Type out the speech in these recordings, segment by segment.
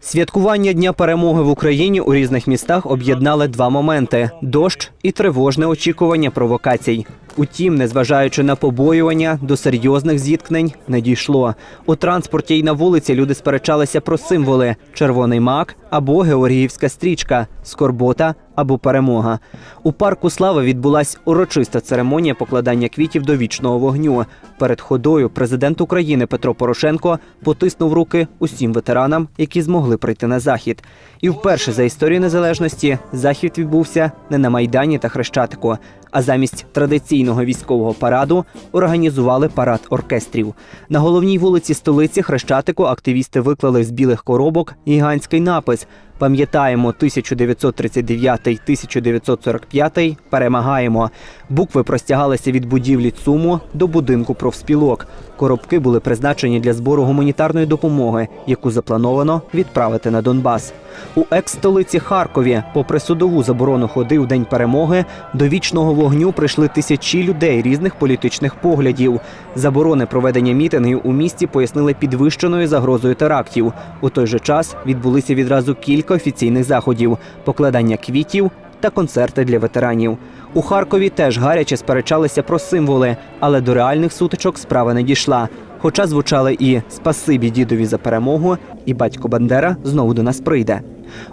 Святкування Дня перемоги в Україні у різних містах об'єднали два моменти: дощ і тривожне очікування провокацій. Утім, незважаючи на побоювання, до серйозних зіткнень не дійшло. У транспорті й на вулиці люди сперечалися про символи: червоний мак або георгіївська стрічка, скорбота або перемога. У парку слави відбулася урочиста церемонія покладання квітів до вічного вогню. Перед ходою президент України Петро Порошенко потиснув руки усім ветеранам, які змогли прийти на захід. І вперше за історію незалежності захід відбувся не на майдані та хрещатику, а замість традиційного військового параду організували парад оркестрів. На головній вулиці столиці хрещатику активісти виклали з білих коробок гігантський напис. Пам'ятаємо 1939-1945, перемагаємо. Букви простягалися від будівлі ЦУМу до будинку профспілок. Коробки були призначені для збору гуманітарної допомоги, яку заплановано відправити на Донбас. У екс-столиці Харкові, попри судову заборону ходи у день перемоги, до вічного вогню прийшли тисячі людей різних політичних поглядів. Заборони проведення мітингів у місті пояснили підвищеною загрозою терактів. У той же час відбулися відразу кілька офіційних заходів: покладання квітів та концерти для ветеранів. У Харкові теж гаряче сперечалися про символи, але до реальних сутичок справа не дійшла. Хоча звучали і спасибі дідові за перемогу, і батько Бандера знову до нас прийде.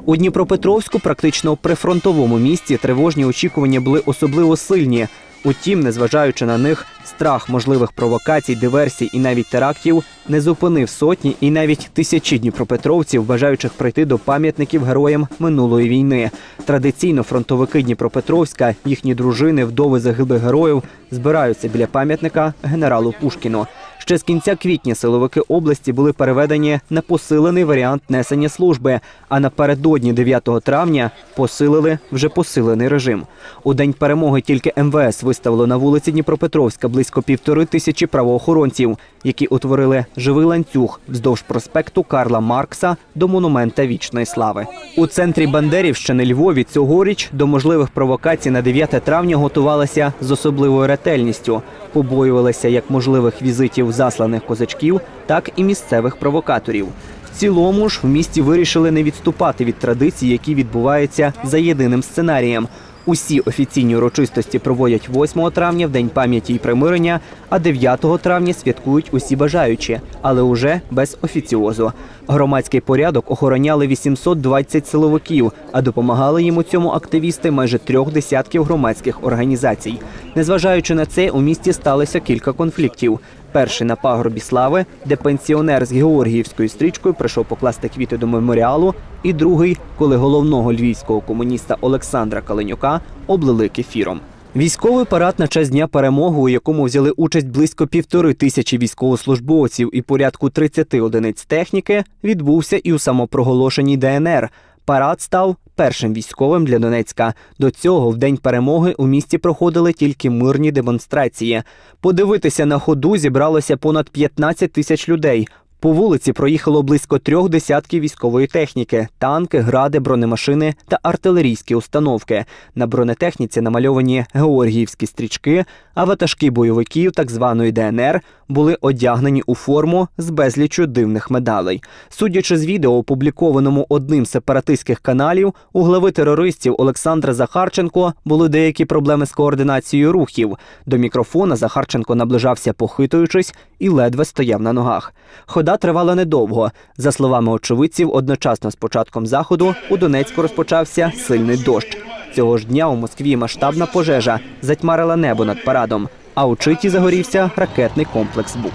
У Дніпропетровську, практично прифронтовому місті, тривожні очікування були особливо сильні. Утім, незважаючи на них, страх можливих провокацій, диверсій і навіть терактів не зупинив сотні і навіть тисячі дніпропетровців, бажаючих прийти до пам'ятників героям минулої війни. Традиційно фронтовики Дніпропетровська, їхні дружини, вдови загиблих героїв збираються біля пам'ятника генералу Пушкіну. Ще з кінця квітня силовики області були переведені на посилений варіант несення служби. А напередодні 9 травня посилили вже посилений режим. У день перемоги тільки МВС виставило на вулиці Дніпропетровська близько півтори тисячі правоохоронців, які утворили живий ланцюг вздовж проспекту Карла Маркса до монумента вічної слави. У центрі Бандерівщини Львові цьогоріч до можливих провокацій на 9 травня готувалися з особливою ретельністю. Побоювалися як можливих візитів засланих козачків, так і місцевих провокаторів. В цілому ж в місті вирішили не відступати від традицій, які відбуваються за єдиним сценарієм. Усі офіційні урочистості проводять 8 травня в день пам'яті і примирення, а 9 травня святкують усі бажаючі, але уже без офіціозу. Громадський порядок охороняли 820 силовиків, а допомагали їм у цьому активісти майже трьох десятків громадських організацій. Незважаючи на це, у місті сталося кілька конфліктів. Перший на пагорбі слави, де пенсіонер з Георгіївською стрічкою прийшов покласти квіти до меморіалу, і другий, коли головного львівського комуніста Олександра Каленюка облили кефіром. Військовий парад на честь дня перемоги, у якому взяли участь близько півтори тисячі військовослужбовців і порядку 30 одиниць техніки, відбувся і у самопроголошеній ДНР. Парад став першим військовим для Донецька. До цього в день перемоги у місті проходили тільки мирні демонстрації. Подивитися на ходу зібралося понад 15 тисяч людей. По вулиці проїхало близько трьох десятків військової техніки: танки, гради, бронемашини та артилерійські установки. На бронетехніці намальовані георгіївські стрічки, а ватажки бойовиків так званої ДНР були одягнені у форму з безліччю дивних медалей. Судячи з відео, опублікованому одним з сепаратистських каналів, у глави терористів Олександра Захарченко були деякі проблеми з координацією рухів. До мікрофона Захарченко наближався, похитуючись, і ледве стояв на ногах. Хода тривала недовго. За словами очевидців, одночасно з початком заходу у Донецьку розпочався сильний дощ. Цього ж дня у Москві масштабна пожежа затьмарила небо над парадом, а у Читі загорівся ракетний комплекс БУК.